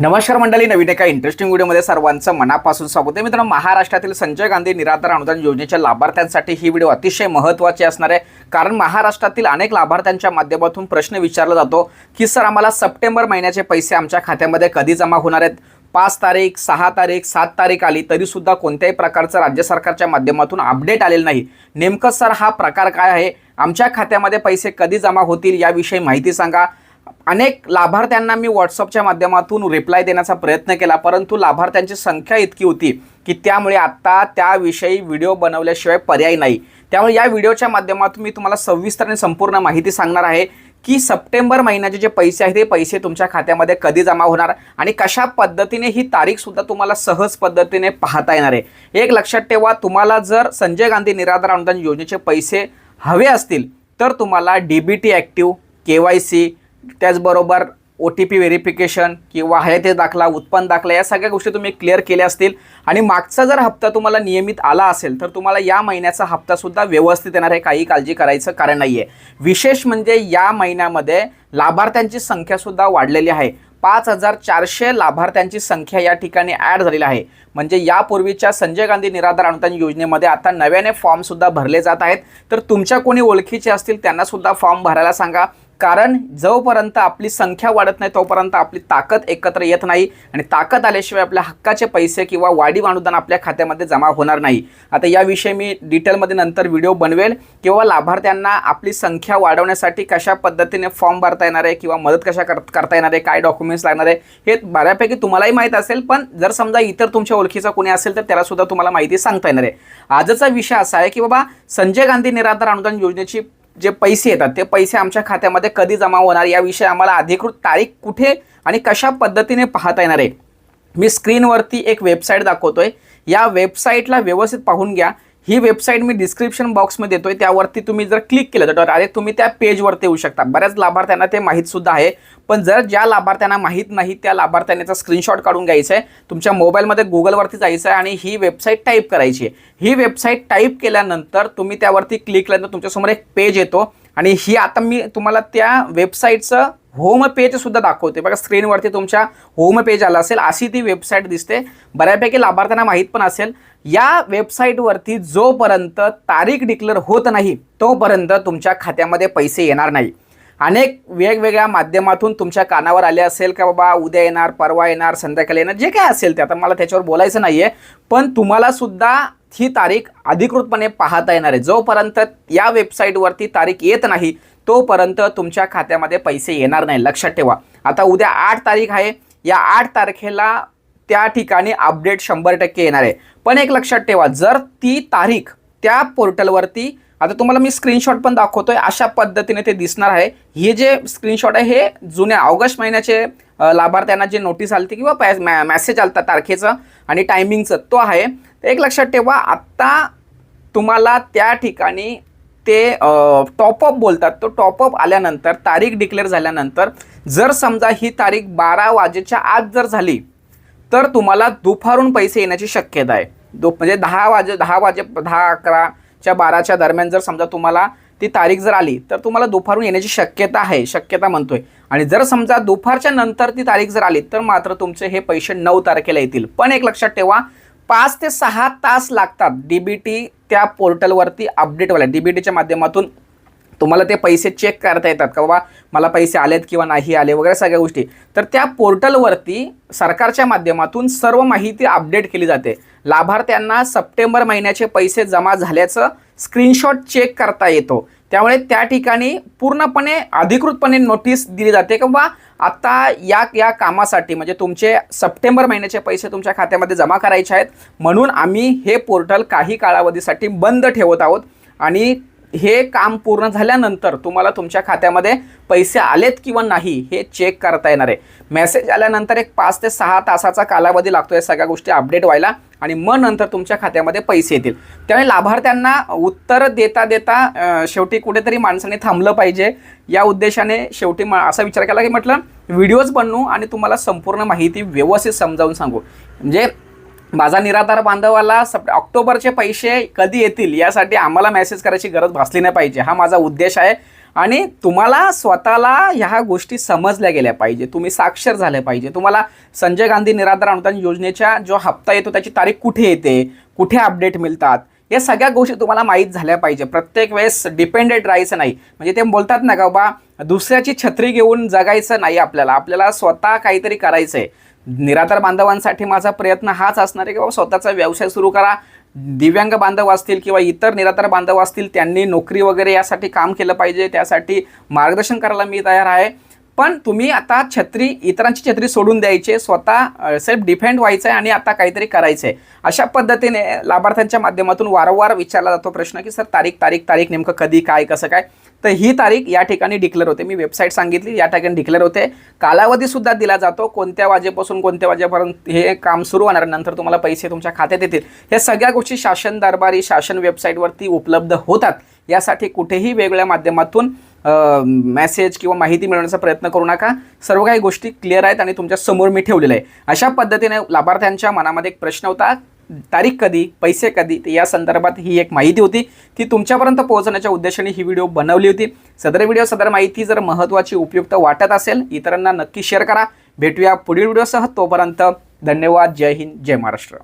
नमस्कार मंडळी नवीन एका इंटरेस्टिंग व्हिडिओमध्ये सर्वांचं मनापासून स्वागत आहे. मित्रांनो महाराष्ट्रातील संजय गांधी निराधार अनुदान योजनेच्या लाभार्थ्यांसाठी ही व्हिडिओ अतिशय महत्त्वाची असणार आहे. कारण महाराष्ट्रातील अनेक लाभार्थ्यांच्या माध्यमातून प्रश्न विचारला जातो की सर आम्हाला सप्टेंबर महिन्याचे पैसे आमच्या खात्यामध्ये कधी जमा होणार आहेत? पाच तारीख सहा तारीख सात तारीख आली तरीसुद्धा कोणत्याही प्रकारचं राज्य सरकारच्या माध्यमातून अपडेट आलेलं नाही. नेमकं सर हा प्रकार काय आहे? आमच्या खात्यामध्ये पैसे कधी जमा होतील याविषयी माहिती सांगा. अनेक लाभार्थ्यांना मी व्हॉट्सअपच्या माध्यमातून रिप्लाय देण्याचा प्रयत्न केला परंतु लाभार्थ्यांची संख्या इतकी होती की त्यामुळे आत्ता त्याविषयी व्हिडिओ बनवल्याशिवाय पर्याय नाही. त्यामुळे या व्हिडिओच्या माध्यमातून मी तुम्हाला सविस्तर आणि संपूर्ण माहिती सांगणार आहे की सप्टेंबर महिन्याचे जे पैसे आहेत ते पैसे तुमच्या खात्यामध्ये कधी जमा होणार आणि कशा पद्धतीने ही तारीखसुद्धा तुम्हाला सहज पद्धतीने पाहता येणार आहे. एक लक्षात ठेवा तुम्हाला जर संजय गांधी निराधार अनुदान योजनेचे पैसे हवे असतील तर तुम्हाला D B T active K Y C त्याचबरोबर ओ टी पी व्हेरिफिकेशन किंवा हयाती दाखला उत्पन्न दाखला या सगळ्या गोष्टी तुम्ही क्लिअर केल्या असतील. आणि मागचा जर हप्ता तुम्हाला नियमित आला असेल तर तुम्हाला या महिन्याचा हप्तासुद्धा व्यवस्थित येणार आहे. काही काळजी करायचं कारण नाही आहे विशेष म्हणजे या महिन्यामध्ये लाभार्थ्यांची संख्यासुद्धा वाढलेली आहे. पाच हजार चारशे लाभार्थ्यांची संख्या या ठिकाणी ॲड झालेली आहे. म्हणजे यापूर्वीच्या संजय गांधी निराधार अनुदान योजनेमध्ये आता नव्याने फॉर्मसुद्धा भरले जात आहेत. तर तुमच्या कोणी ओळखीचे असतील त्यांनासुद्धा फॉर्म भरायला सांगा. कारण जोपर्यंत आपली संख्या वाढत नाही तोपर्यंत आपली ताकद एकत्र येत नाही. आणि ताकद आल्याशिवाय आपल्या हक्काचे पैसे किंवा वाढीव अनुदान आपल्या खात्यामध्ये जमा होणार नाही. आता याविषयी मी डिटेलमध्ये नंतर व्हिडिओ बनवेल. किंवा लाभार्थ्यांना आपली संख्या वाढवण्यासाठी कशा पद्धतीने फॉर्म भरता येणार आहे किंवा मदत कशा कर करता येणार आहे काय डॉक्युमेंट्स लागणार आहे हे बऱ्यापैकी तुम्हालाही माहीत असेल. पण जर समजा इतर तुमच्या ओळखीचा कोणी असेल तर त्यालासुद्धा तुम्हाला माहिती सांगता येणार आहे. आजचा विषय असा आहे की बाबा संजय गांधी निराधार अनुदान योजनेची जे पैसे येतात ते पैसे आमच्या खात्यामध्ये कधी जमा होणार याविषयी आम्हाला अधिकृत तारीख कुठे आणि कशा पद्धतीने पाहता येणार आहे? मी स्क्रीनवरती एक वेबसाईट दाखवतो आहे या वेबसाईटला व्यवस्थित पाहून घ्या. ही वेबसाईट मी डिस्क्रिप्शन बॉक्समध्ये देतोय त्यावरती तुम्ही जर क्लिक केलं तर डायरेक्ट तुम्ही त्या पेजवरती येऊ शकता. बऱ्याच लाभार्थ्यांना ते माहीत सुद्धा आहे. पण जर ज्या लाभार्थ्यांना माहीत नाही त्या लाभार्थ्यांचा स्क्रीनशॉट काढून घ्यायचा आहे. तुमच्या मोबाईलमध्ये गुगलवरती जायचं आहे आणि ही वेबसाईट टाईप करायची आहे. ही वेबसाईट टाईप केल्यानंतर तुम्ही त्यावरती क्लिक केल्यानंतर तुमच्यासमोर एक पेज येतो. आणि ही आता मी तुम्हाला त्या वेबसाईटचं होम पेज सुद्धा दाखवते. बघा स्क्रीनवरती तुमच्या होम पेज आला असेल अशी ती वेबसाईट दिसते. बऱ्यापैकी लाभार्थ्यांना माहीत पण असेल या वेबसाईटवरती जोपर्यंत तारीख डिक्लेअर होत नाही तोपर्यंत तुमच्या खात्यामध्ये पैसे येणार नाही. अनेक वेगवेगळ्या माध्यमातून तुमच्या कानावर आले असेल का बाबा उद्या येणार परवा येणार संध्याकाळी येणार जे काय असेल ते. आता मला त्याच्यावर बोलायचं नाही आहे पण तुम्हाला सुद्धा ही तारीख अधिकृतपणे पाहता येणार आहे. जोपर्यंत या वेबसाईटवरती तारीख येत नाही तोपर्यंत तुमच्या खात्यामध्ये पैसे येणार नाही. लक्षात ठेवा. आता उद्या आठ तारीख आहे. या आठ तारखेला त्या ठिकाणी अपडेट शंभर टक्के येणार आहे. पण एक लक्षात ठेवा जर ती तारीख त्या पोर्टलवरती आता तुम्हाला मी स्क्रीनशॉट पण दाखवतोय अशा पद्धतीने ते दिसणार आहे. हे जे स्क्रीनशॉट आहे हे जुन्या ऑगस्ट महिन्याचे लाभार्थ्यांना जे नोटीस आली किंवा पॅ मॅ मॅसेज आलता तारखेचं आणि टायमिंगचं तो आहे. तर एक लक्षात ठेवा आत्ता तुम्हाला त्या ठिकाणी ते टॉपअप बोलतात. तो टॉपअप आल्यानंतर तारीख डिक्लेअर झाल्यानंतर जर समजा ही तारीख बारा वाजेच्या आत जर झाली तर तुम्हाला दुपारून पैसे येण्याची शक्यता आहे. दु म्हणजे दहा वाजे दहा वाजे दहा अकराच्या बाराच्या दरम्यान जर समजा तुम्हाला ती तारीख जर आली तर तुम्हाला दुपारून येण्याची शक्यता आहे शक्यता म्हणतोय. आणि जर समजा दुपारच्या नंतर ती तारीख जर आली तर मात्र तुमचे हे पैसे नऊ तारखेला येतील. पण एक लक्षात ठेवा पाच ते सहा तास लागतात डी बी टी त्या पोर्टलवरती अपडेट व्हायला डी बी टीच्या माध्यमातून तुम्हाला ते पैसे चेक करता येतात का बाबा मला पैसे आलेत किंवा नाही आले वगैरे सगळ्या गोष्टी. तर त्या पोर्टलवरती सरकारच्या माध्यमातून सर्व माहिती अपडेट केली जाते. लाभार्थ्यांना सप्टेंबर महिन्याचे पैसे जमा झाल्याचं स्क्रीनशॉट चेक करता येतो. त्यामुळे त्या ठिकाणी पूर्णपणे अधिकृतपणे नोटीस दिली जाते किंवा आत्ता आता या या कामासाठी म्हणजे तुमचे सप्टेंबर महिन्याचे पैसे तुमच्या खात्यामध्ये जमा करायचे आहेत म्हणून आम्ही हे पोर्टल काही कालावधीसाठी बंद ठेवत आहोत. आणि हे काम पूर्ण झाल्यानंतर तुम्हाला तुमच्या खात्यामध्ये पैसे आलेत किंवा नाही हे चेक करता येणार आहे. मेसेज आल्यानंतर एक पाच ते सहा तासाचा कालावधी लागतो या सगळ्या गोष्टी अपडेट व्हायला. आणि मग नंतर तुमच्या खात्यामध्ये पैसे येतील. त्यामुळे लाभार्थ्यांना उत्तर देता देता शेवटी कुठेतरी माणसाने थांबलं पाहिजे. या उद्देशाने शेवटी मा असा विचार केला की म्हटलं व्हिडिओज बनवू आणि तुम्हाला संपूर्ण माहिती व्यवस्थित समजावून सांगू. म्हणजे माझा निराधार बांधवाला सप ऑक्टोबरचे पैसे कधी येतील यासाठी आम्हाला मेसेज करायची गरज भासली नाही पाहिजे. हा माझा उद्देश आहे. आणि तुम्हाला स्वतःला ह्या गोष्टी समजल्या गेल्या पाहिजे. तुम्ही साक्षर झाले पाहिजे. तुम्हाला संजय गांधी निराधार अनुदान योजनेच्या जो हप्ता येतो त्याची तारीख कुठे येते? कुठे अपडेट मिळतात? या सगळ्या गोष्टी तुम्हाला माहीत झाल्या पाहिजे. प्रत्येक वेळेस डिपेंडेंट राहायचं नाही. म्हणजे ते बोलतात ना का बा दुसऱ्याची छत्री घेऊन जगायचं नाही आपल्याला. आपल्याला स्वतः काहीतरी करायचं आहे निराधार बांधवांसाठी माझा प्रयत्न हाच असणार आहे की बाबा स्वतःचा व्यवसाय सुरू करा. दिव्यांग बांधव असतील किंवा इतर निराधार बांधव असतील त्यांनी नोकरी वगैरे यासाठी काम केलं पाहिजे. त्यासाठी मार्गदर्शन करायला मी तयार आहे. पण तुम्ही आता छत्री इतरांची छत्री सोडून द्यायची स्वतः सेल्फ डिफेंड व्हायचं आहे आणि आता काहीतरी करायचं आहे अशा पद्धतीने लाभार्थ्यांच्या माध्यमातून वारंवार विचारला जातो प्रश्न की सर तारीख तारीख तारीख नेमकं कधी काय कसं काय? तर ही तारीख या ठिकाणी डिक्लेअर होते. मी वेबसाईट सांगितली या ठिकाणी डिक्लेअर होते. कालावधीसुद्धा दिला जातो. कोणत्या वाजेपासून कोणत्या वाजेपर्यंत हे काम सुरू होणार नंतर तुम्हाला पैसे तुमच्या खात्यात येतील. ह्या सगळ्या गोष्टी शासन दरबारी शासन वेबसाईटवरती उपलब्ध होतात. यासाठी कुठेही वेगळ्या माध्यमातून मेसेज किंवा माहिती मिळवण्याचा प्रयत्न करू नका. सर्व काही गोष्टी क्लिअर आहेत आणि तुमच्यासमोर मी ठेवलेल्या आहे. अशा पद्धतीने लाभार्थ्यांच्या मनामध्ये एक प्रश्न होता तारीख कधी पैसे कधी या संदर्भात ही एक माहिती होती ती तुमच्यापर्यंत पोहोचण्याच्या उद्देशाने ही व्हिडिओ बनवली होती. सदर व्हिडिओ सदर माहिती जर महत्त्वाची उपयुक्त वाटत असेल इतरांना नक्की शेअर करा. भेटूया पुढील व्हिडिओसह तोपर्यंत धन्यवाद. जय हिंद जय महाराष्ट्र.